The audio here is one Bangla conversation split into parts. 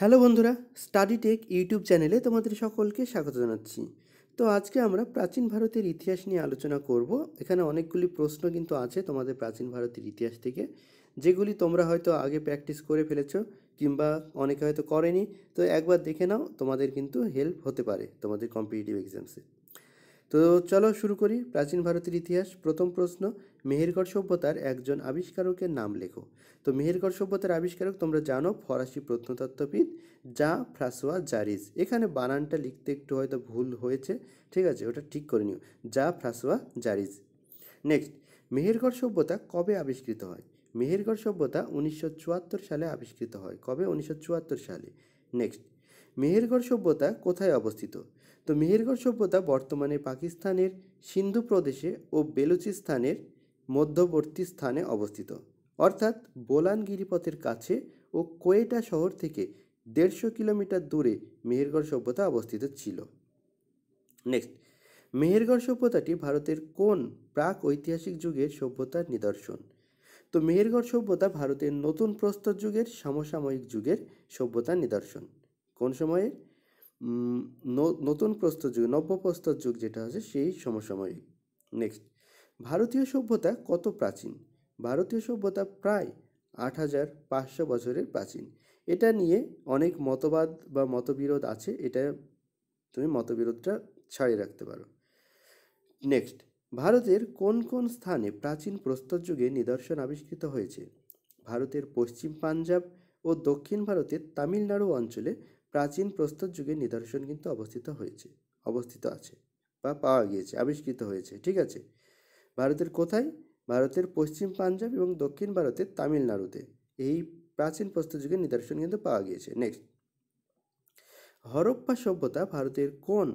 হ্যালো বন্ধুরা স্টাডি টেক ইউটিউব চ্যানেলে তোমাদের সকলকে স্বাগত জানাচ্ছি। তো আজকে আমরা প্রাচীন ভারতের ইতিহাস নিয়ে আলোচনা করব। এখানে অনেকগুলি প্রশ্ন কিন্তু আছে তোমাদের প্রাচীন ভারতের ইতিহাস থেকে, যেগুলি তোমরা হয়তো আগে প্র্যাকটিস করে ফেলেছো কিংবা অনেকে হয়তো করেনি। তো একবার দেখে নাও, তোমাদের কিন্তু হেল্প হতে পারে তোমাদের কম্পিটিটিভ এক্সামসে তো চলো শুরু করি। প্রাচীন ভারতের ইতিহাস। প্রথম প্রশ্ন, মেহেরগড় সভ্যতার একজন আবিষ্কারকের নাম লেখো। তো মেহেরগড় সভ্যতার আবিষ্কারক তোমরা জানো, ফরাসি প্রত্নতত্ত্ববিদ যা ফ্রাসোয়া জারিজ। এখানে বানানটা লিখতে একটু হয়তো ভুল হয়েছে, ঠিক আছে? ওটা ঠিক করে নিও। যা ফ্রাসোয়া জারিজ। নেক্সট মেহেরগড় সভ্যতা কবে আবিষ্কৃত হয়? মেহেরগড় সভ্যতা উনিশশো চুয়াত্তর সালে আবিষ্কৃত হয়। কবে? উনিশশো চুয়াত্তর সালে। নেক্সট মেহেরগড় সভ্যতা কোথায় অবস্থিত? তো মেহেরগড় সভ্যতা বর্তমানে পাকিস্তানের সিন্ধু প্রদেশে ও বেলুচিস্তানের মধ্যবর্তী স্থানে অবস্থিত। অর্থাৎ বোলান গিরিপথের কাছে ও কোয়েটা শহর থেকে দেড়শো কিলোমিটার দূরে মেহেরগড় সভ্যতা অবস্থিত ছিল। নেক্সট মেহেরগড় সভ্যতাটি ভারতের কোন প্রাক ঐতিহাসিক যুগের সভ্যতার নিদর্শন? তো মেহেরগড় সভ্যতা ভারতের নতুন প্রস্তর যুগের সমসাময়িক যুগের সভ্যতার নিদর্শন। কোন সময়ে? উম, ন- নতুন প্রস্তর যুগ, নব্য প্রস্তর যুগ যেটা আছে, সেই সমসাময়িক। নেক্সট ভারতীয় সভ্যতা কত প্রাচীন? ভারতীয় সভ্যতা প্রায় আট হাজার পাঁচশো বছরের প্রাচীন। এটা নিয়ে অনেক মতবাদ বা মতবিরোধ আছে, এটা তুমি মতবিরোধটা ছাড়িয়ে রাখতে পারো। নেক্সট ভারতের কোন কোন স্থানে প্রাচীন প্রস্তর যুগে নিদর্শন আবিষ্কৃত হয়েছে? ভারতের পশ্চিম পাঞ্জাব ও দক্ষিণ ভারতের তামিলনাড়ু অঞ্চলে প্রাচীন প্রস্তর যুগের নিদর্শন কিন্তু অবস্থিত হয়েছে, অবস্থিত আছে বা পাওয়া গিয়েছে, আবিষ্কৃত হয়েছে, ঠিক আছে? ভারতের কোথায়? ভারতের পশ্চিম পাঞ্জাব এবং দক্ষিণ ভারতের তামিলনাড়ুতে। এই প্রাচীন প্রস্তর যুগের নিদর্শন কিন্তু পাওয়া গিয়েছে। নেক্সট হরপ্পা সভ্যতা ভারতের কোন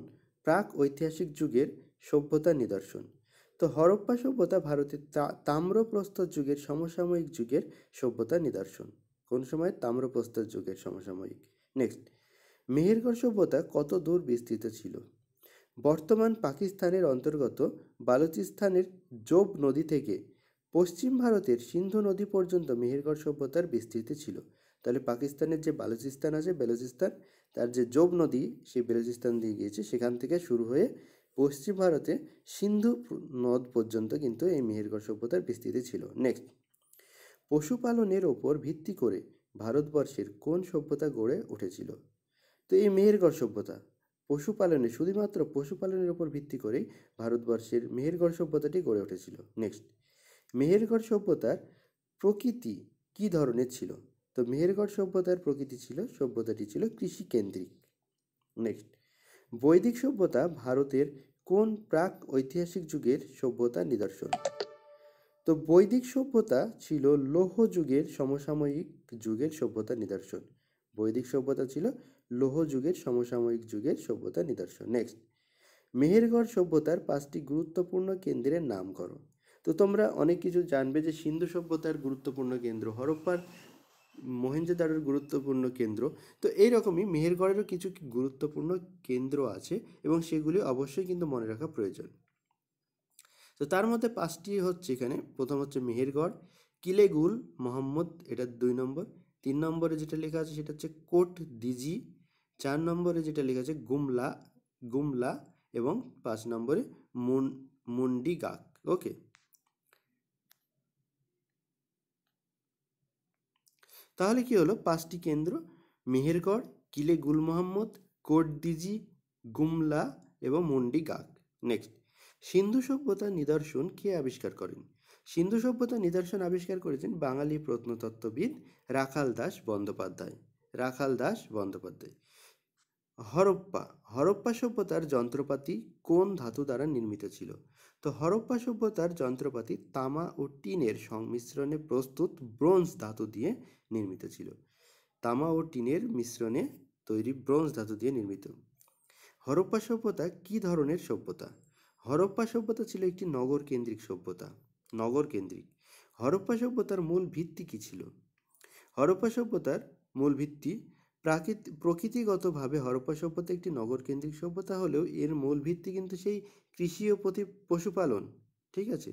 প্রাক ঐতিহাসিক যুগের সভ্যতার নিদর্শন? তো হরপ্পা সভ্যতা ভারতের তাম্রপ্রস্তর যুগের সমসাময়িক যুগের সভ্যতার নিদর্শন। কোন সময়? তাম্রপ্রস্তর যুগের সমসাময়িক। নেক্সট মেহেরগড় সভ্যতা কত দূর বিস্তৃত ছিল? বর্তমান পাকিস্তানের অন্তর্গত বালুচিস্তানের জোব নদী থেকে পশ্চিম ভারতের সিন্ধু নদী পর্যন্ত মেহেরগড় সভ্যতার বিস্তৃতি ছিল। তাহলে পাকিস্তানের যে বালুচিস্তান আছে, বেলুচিস্তান, তার যে জোব নদী, সেই বেলুচিস্তান দিয়ে গিয়েছে। সেখান থেকে শুরু হয়ে পশ্চিম ভারতে সিন্ধু নদ পর্যন্ত কিন্তু এই মেহেরগড় সভ্যতার বিস্তৃতি ছিল। নেক্সট পশুপালনের ওপর ভিত্তি করে ভারতবর্ষের কোন সভ্যতা গড়ে উঠেছিল? তো এই মেহেরগড় সভ্যতা, পশুপালনে, শুধুমাত্র পশুপালনের উপর ভিত্তি করেই ভারতবর্ষের মেহেরগড় সভ্যতাটি গড়ে উঠেছিল। নেক্সট মেহেরগড় সভ্যতার প্রকৃতি কী ধরনের ছিল? তো মেহেরগড় সভ্যতার প্রকৃতি ছিল, সভ্যতাটি ছিল কৃষিকেন্দ্রিক। নেক্সট বৈদিক সভ্যতা ভারতের কোন প্রাক ঐতিহাসিক যুগের সভ্যতার নিদর্শন? তো বৈদিক সভ্যতা ছিল লৌহ যুগের সমসাময়িক যুগের সভ্যতার নিদর্শন। বৈদিক সভ্যতা ছিল লৌহ যুগের সমসাময়িক যুগের সভ্যতার নিদর্শন। নেক্সট মেহেরগড় সভ্যতার পাঁচটি গুরুত্বপূর্ণ কেন্দ্রের নাম করো। তো তোমরা অনেক কিছু জানবে যে সিন্ধু সভ্যতার গুরুত্বপূর্ণ কেন্দ্র, হরপ্পার মহেঞ্জোদারোর গুরুত্বপূর্ণ কেন্দ্র। তো এইরকমই মেহেরগড়েরও কিছু গুরুত্বপূর্ণ কেন্দ্র আছে এবং সেগুলি অবশ্যই কিন্তু মনে রাখা প্রয়োজন। তো তার মধ্যে পাঁচটি হচ্ছে এখানে। প্রথম হচ্ছে মেহেরগড়, কিলেগুল, মোহাম্মদ, এটা দুই নম্বর। তিন নম্বরে যেটা লেখা আছে সেটা হচ্ছে কোট দিজি চার নম্বরে যেটা লেখা আছে, গুমলা গুমলা এবং পাঁচ নম্বরে মুন, মুন্ডিগাক ওকে তাহলে কি হলো? পাঁচটি কেন্দ্র, মেহেরগড়, কিলে গুল মোহাম্মদ কোট দিজি গুমলা এবং মুন্ডিগাক। নেক্সট সিন্ধু সভ্যতার নিদর্শন কে আবিষ্কার করেন? সিন্ধু সভ্যতার নিদর্শন আবিষ্কার করেছেন বাঙালি প্রত্নতত্ত্ববিদ রাখাল দাস বন্দ্যোপাধ্যায়। রাখাল দাস বন্দ্যোপাধ্যায়। হরপ্পা হরপ্পা সভ্যতার যন্ত্রপাতি কোন ধাতু দ্বারা নির্মিত ছিল? তো হরপ্পা সভ্যতার যন্ত্রপাতি তামা ও টিনের সংমিশ্রণে প্রস্তুত ব্রোঞ্জ ধাতু দিয়ে নির্মিত ছিল। তামা ও টিনের মিশ্রণে তৈরি ব্রোঞ্জ ধাতু দিয়ে নির্মিত। হরপ্পা সভ্যতা কী ধরনের সভ্যতা? হরপ্পা সভ্যতা ছিল একটি নগর কেন্দ্রিক সভ্যতা। নগর কেন্দ্রিক হরপ্পা সভ্যতার মূল ভিত্তি কী ছিল? হরপ্পা সভ্যতার মূল ভিত্তি প্রাকৃত, প্রকৃতিগতভাবে হরপ্পা সভ্যতা একটি নগর কেন্দ্রিক সভ্যতা হলেও এর মূল ভিত্তি কিন্তু সেই কৃষি ও প্রতি, পশুপালন, ঠিক আছে?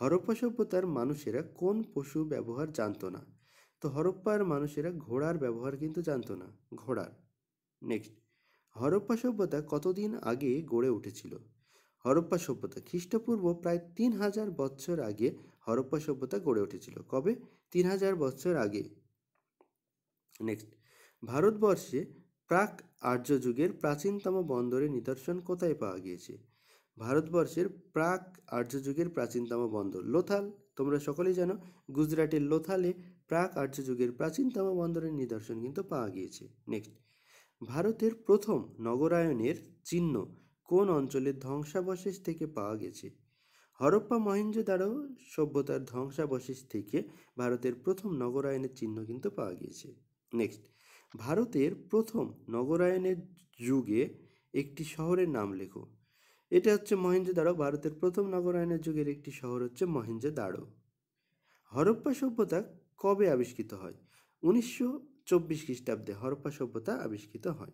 হরপ্পা সভ্যতার মানুষেরা কোন পশু ব্যবহার জানতো না? তো হরপ্পার মানুষেরা ঘোড়ার ব্যবহার কিন্তু জানতো না, ঘোড়ার। নেক্সট, হরপ্পা সভ্যতা কতদিন আগে গড়ে উঠেছিল? হরপ্পা সভ্যতা খ্রিস্টপূর্ব প্রায় তিন হাজার বছর আগে হরপ্পা সভ্যতা গড়ে উঠেছিল। কবে? তিন হাজার বছর আগে। নেক্সট ভারতবর্ষে প্রাক আর্য যুগের প্রাচীনতম বন্দরের নিদর্শন কোথায় পাওয়া গিয়েছে? ভারতবর্ষের প্রাক আর্য যুগের প্রাচীনতম বন্দর লোথাল। তোমরা সকলেই জানো, গুজরাটের লোথালে প্রাক আর্য যুগের প্রাচীনতম বন্দরের নিদর্শন কিন্তু পাওয়া গিয়েছে। নেক্সট ভারতের প্রথম নগরায়নের চিহ্ন কোন অঞ্চলের ধ্বংসাবশেষ থেকে পাওয়া গেছে? হরপ্পা মহেঞ্জোদারো সভ্যতার ধ্বংসাবশেষ থেকে ভারতের প্রথম নগরায়নের চিহ্ন কিন্তু পাওয়া গিয়েছে। নেক্সট ভারতের প্রথম নগরায়নের যুগে একটি শহরের নাম লেখো। এটা হচ্ছে মহেন্দ্র মহেঞ্জোদারো ভারতের প্রথম নগরায়নের যুগের একটি শহর হচ্ছে মহেঞ্জোদারো হরপ্পা সভ্যতা কবে আবিষ্কৃত হয়? উনিশশো চব্বিশ খ্রিস্টাব্দে হরপ্পা সভ্যতা আবিষ্কৃত হয়।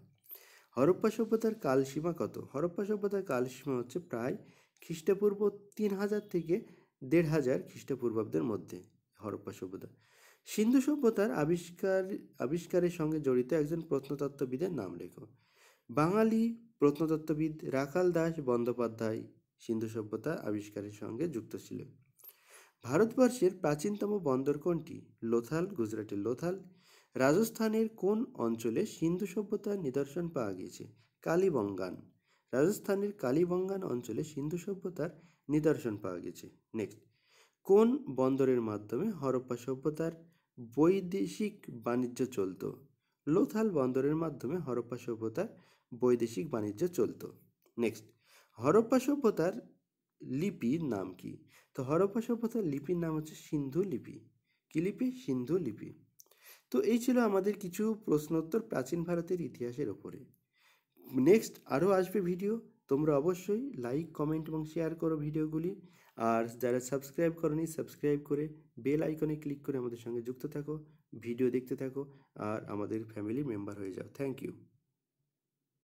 হরপ্পা সভ্যতার কালসীমা কত? হরপ্পা সভ্যতার কালসীমা হচ্ছে প্রায় খ্রিস্টপূর্ব তিন হাজার থেকে দেড় হাজার খ্রিস্টপূর্বাব্দের মধ্যে হরপ্পা সভ্যতা। সিন্ধু সভ্যতার আবিষ্কার, আবিষ্কারের সঙ্গে জড়িত একজন প্রত্নতত্ত্ববিদের নাম লেখো। বাঙালি প্রত্নতত্ত্ববিদ রাখাল দাস বন্দ্যোপাধ্যায় সিন্ধু সভ্যতা আবিষ্কারের সঙ্গে যুক্ত ছিলেন। ভারতবর্ষের প্রাচীনতম বন্দর কোনটি? লোথাল, গুজরাটের লোথাল। রাজস্থানের কোন অঞ্চলে সিন্ধু সভ্যতার নিদর্শন পাওয়া গিয়েছে? কালীবঙ্গান। রাজস্থানের কালীবঙ্গান অঞ্চলে সিন্ধু সভ্যতার নিদর্শন পাওয়া গেছে নেক্সট। কোন বন্দরের মাধ্যমে হরপ্পা সভ্যতার বৈদেশিক বাণিজ্য চলত। লোথাল বন্দরের মাধ্যমে হরপ্পা সভ্যতার বৈদেশিক বাণিজ্য চলত। নেক্সট হরপ্পা সভ্যতার লিপির নাম কি? তো হরপ্পা সভ্যতার লিপির নাম হচ্ছে সিন্ধু লিপি। কি লিপি? সিন্ধু লিপি। তো এই ছিল আমাদের কিছু প্রশ্নোত্তর প্রাচীন ভারতের ইতিহাসের ওপরে। নেক্সট আরও আসবে ভিডিও। তোমরা অবশ্যই লাইক কমেন্ট এবং শেয়ার করো ভিডিওগুলি। আর যারা সাবস্ক্রাইব করনি সাবস্ক্রাইব করে বেল আইকনে ক্লিক করে আমাদের সঙ্গে যুক্ত থাকো ভিডিও দেখতে থাকো, আর আমাদের ফ্যামিলি মেম্বার হয়ে যাও। Thank you